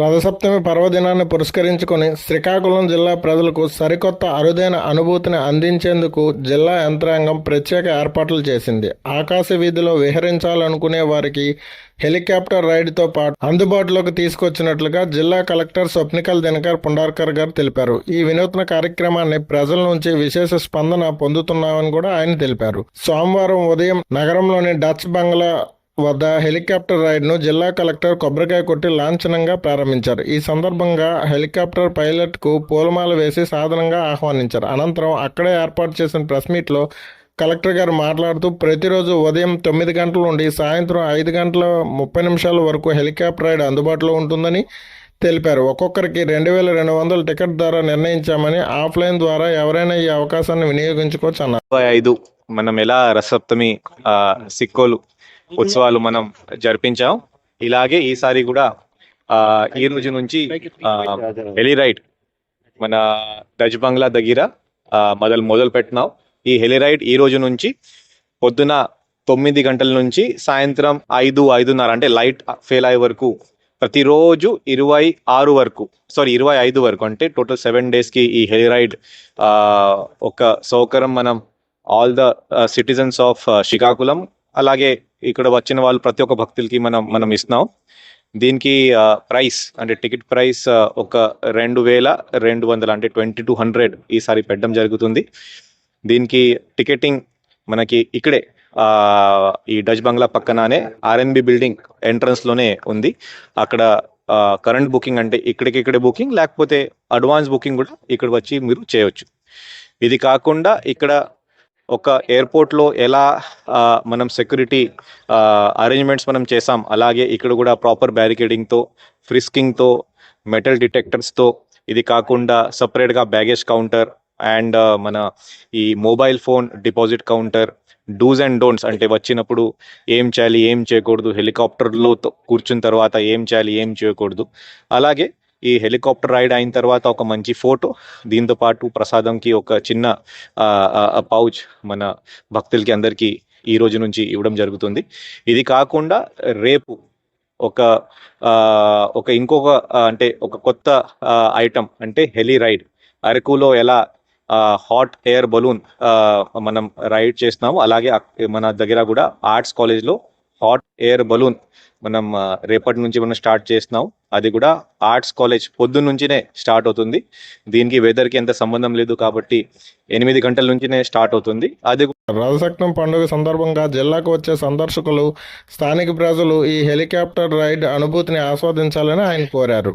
రథసప్తమి పర్వదినాన్ని పురస్కరించుకొని శ్రీకాకుళం జిల్లా ప్రజలకు సరికొత్త అరుదైన అనుభూతిని అందించేందుకు జిల్లా యంత్రాంగం ప్రత్యేక ఏర్పాట్లు చేసింది. ఆకాశ వీధిలో విహరించాలనుకునే వారికి హెలికాప్టర్ రైడ్తో పాటు అందుబాటులోకి తీసుకొచ్చినట్లుగా జిల్లా కలెక్టర్ స్వప్నికల్ దినకర్ పుండార్కర్ గారు తెలిపారు. ఈ వినూత్న కార్యక్రమాన్ని ప్రజల నుంచి విశేష స్పందన పొందుతున్నామని కూడా ఆయన తెలిపారు. సోమవారం ఉదయం నగరంలోని డచ్ బంగ్లా వద్ద హెలికాప్టర్ రైడ్ను జిల్లా కలెక్టర్ కొబ్బరికాయ కొట్టి లాంఛనంగా ప్రారంభించారు. ఈ సందర్భంగా హెలికాప్టర్ పైలట్కు పూలమాల వేసి సాధనంగా ఆహ్వానించారు. అనంతరం అక్కడే ఏర్పాటు చేసిన ప్రెస్ మీట్లో కలెక్టర్ గారు మాట్లాడుతూ ప్రతిరోజు ఉదయం తొమ్మిది గంటల నుండి సాయంత్రం ఐదు గంటల ముప్పై నిమిషాల వరకు హెలికాప్టర్ రైడ్ అందుబాటులో ఉంటుందని తెలిపారు. ఒక్కొక్కరికి రెండు వేల రెండు వందల టికెట్ ధర నిర్ణయించామని ఆఫ్లైన్ ద్వారా ఎవరైనా ఈ అవకాశాన్ని వినియోగించుకోవచ్చు అన్నారు. ఐదు మనం ఎలా రసప్తమి సిక్కోలు ఉత్సవాలు మనం జరిపించాం. ఇలాగే ఈసారి కూడా ఈ రోజు నుంచి ఆ, హెలి రైడ్ మన డచ్ బంగ్లా దగ్గర మొదలు మొదలు పెట్టినాం. ఈ హెలి రైడ్ ఈ రోజు నుంచి పొద్దున తొమ్మిది గంటల నుంచి సాయంత్రం ఐదు ఐదున్నర అంటే లైట్ ఫెయిల్ అయ్యే వరకు ప్రతిరోజు ఇరవై ఆరు వరకు సారీ ఇరవై ఐదు వరకు అంటే టోటల్ సెవెన్ డేస్కి ఈ హెలి రైడ్ ఒక సౌకర్యం మనం all the citizens of Srikakulam అలాగే ఇక్కడ వచ్చిన వాళ్ళు ప్రతి ఒక్క భక్తులకి మనం మనం ఇస్తున్నాం. దీనికి ప్రైస్ అంటే టికెట్ ప్రైస్ ఒక రెండు వేల రెండు వందలు అంటే ట్వంటీ టూ హండ్రెడ్ ఈసారి పెట్టడం జరుగుతుంది. దీనికి టికెటింగ్ మనకి ఇక్కడే ఈ డచ్ బంగ్లా పక్కననే ఆర్ఎన్బి బిల్డింగ్ ఎంట్రన్స్లోనే ఉంది. అక్కడ కరెంట్ బుకింగ్ అంటే ఇక్కడికి ఇక్కడే బుకింగ్ లేకపోతే అడ్వాన్స్ బుకింగ్ కూడా ఇక్కడ వచ్చి మీరు చేయవచ్చు ఇది కాకుండా ఇక్కడ ఒక ఎయిర్పోర్ట్లో ఎలా మనం సెక్యూరిటీ అరేంజ్మెంట్స్ మనం చేసాం అలాగే ఇక్కడ కూడా ప్రాపర్ బ్యారికేడింగ్తో ఫ్రిస్కింగ్తో మెటల్ డిటెక్టర్స్తో ఇది కాకుండా సపరేట్గా బ్యాగేజ్ కౌంటర్ అండ్ మన ఈ mobile phone deposit counter dos and don'ts అంటే వచ్చినప్పుడు ఏం చేయాలి ఏం చేయకూడదు హెలికాప్టర్లో కూర్చున్న తర్వాత ఏం చేయాలి ఏం చేయకూడదు. అలాగే ఈ హెలికాప్టర్ రైడ్ అయిన తర్వాత ఒక మంచి ఫోటో. దీంతో పాటు ప్రసాదంకి ఒక చిన్న పౌచ్ మన భక్తులకి అందరికీ ఈ రోజు నుంచి ఇవ్వడం జరుగుతుంది. ఇది కాకుండా రేపు ఒక ఒక ఇంకొక అంటే ఒక కొత్త ఐటమ్ అంటే హెలి రైడ్. అరకులో ఎలా హాట్ ఎయిర్ బలూన్ మనం రైడ్ చేస్తున్నాము అలాగే మన దగ్గర కూడా ఆర్ట్స్ కాలేజ్లో హాట్ ఎయిర్ బలూన్ మనం రేపటి నుంచి మనం స్టార్ట్ చేస్తున్నాం. అది కూడా ఆర్ట్స్ కాలేజ్ పొద్దున్న నుంచినే స్టార్ట్ అవుతుంది. దీనికి వెదర్కి ఎంత సంబంధం లేదు కాబట్టి ఎనిమిది గంటల నుంచినే స్టార్ట్ అవుతుంది. అది రథసక్నం పండుగ సందర్భంగా జిల్లాకు వచ్చే సందర్శకులు స్థానిక ప్రజలు ఈ హెలికాప్టర్ రైడ్ అనుభూతిని ఆస్వాదించాలని ఆయన కోరారు.